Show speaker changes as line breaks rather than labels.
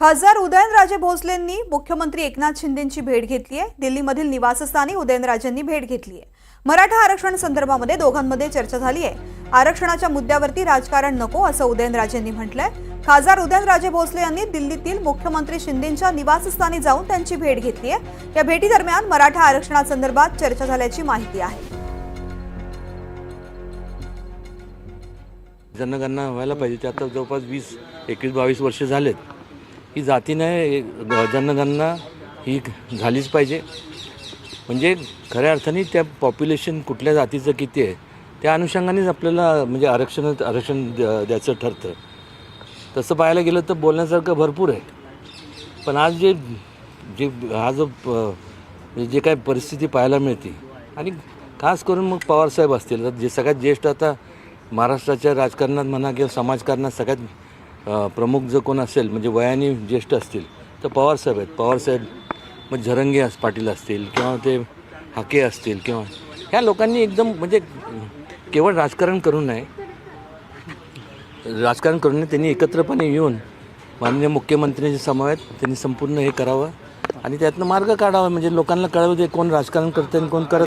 खासदार उदयनराजे भोसलेंनी मुख्यमंत्री एकनाथ शिंदेंची भेट घेतली आहे. दिल्लीमधील निवासस्थानी उदयनराजेंनी भेट घेतली आहे. मराठा आरक्षण संदर्भामध्ये दोघांमध्ये चर्चा झाली आहे. आरक्षणाच्या मुद्द्यावरती राजकारण नको असं उदयनराजेंनी म्हटलंय. खासदार उदयनराजे भोसले यांनी दिल्लीतील मुख्यमंत्री शिंदेंच्या निवासस्थानी जाऊन त्यांची भेट घेतली आहे. या भेटीदरम्यान मराठा आरक्षणासंदर्भात चर्चा झाल्याची माहिती आहे.
जनगणना व्हायला पाहिजे. त्यात जवळपास वीस एकवीस बावीस वर्ष झालेत. ही जातीने जनगणना ही झालीच पाहिजे. म्हणजे खऱ्या अर्थाने त्या पॉप्युलेशन कुठल्या जातीचं किती आहे त्या अनुषंगानेच आपल्याला म्हणजे आरक्षण आरक्षण द्यायचं ठरतं. तसं पाहायला गेलं तर बोलण्यासारखं भरपूर आहे. पण आज जे जे हा जो प- जे काय परिस्थिती पाहायला मिळते आणि खास करून मग पवारसाहेब असतील तर जे सगळ्यात ज्येष्ठ आता महाराष्ट्राच्या राजकारणात म्हणा किंवा समाजकारणात सगळ्यात प्रमुख जर कोण असेल म्हणजे वयाने ज्येष्ठ असतील तर पवारसाहेब आहेत. पवारसाहेब मग झरंगे अस पाटील असतील किंवा ते हाके असतील किंवा ह्या लोकांनी एकदम म्हणजे केवळ राजकारण करू नये राजकारण करून त्यांनी एकत्रपणे येऊन माननीय मुख्यमंत्र्यांच्या समवेत त्यांनी संपूर्ण हे करावं आणि त्यातनं मार्ग काढावा म्हणजे लोकांना कळावं ते कोण राजकारण करतं आणि कोण करत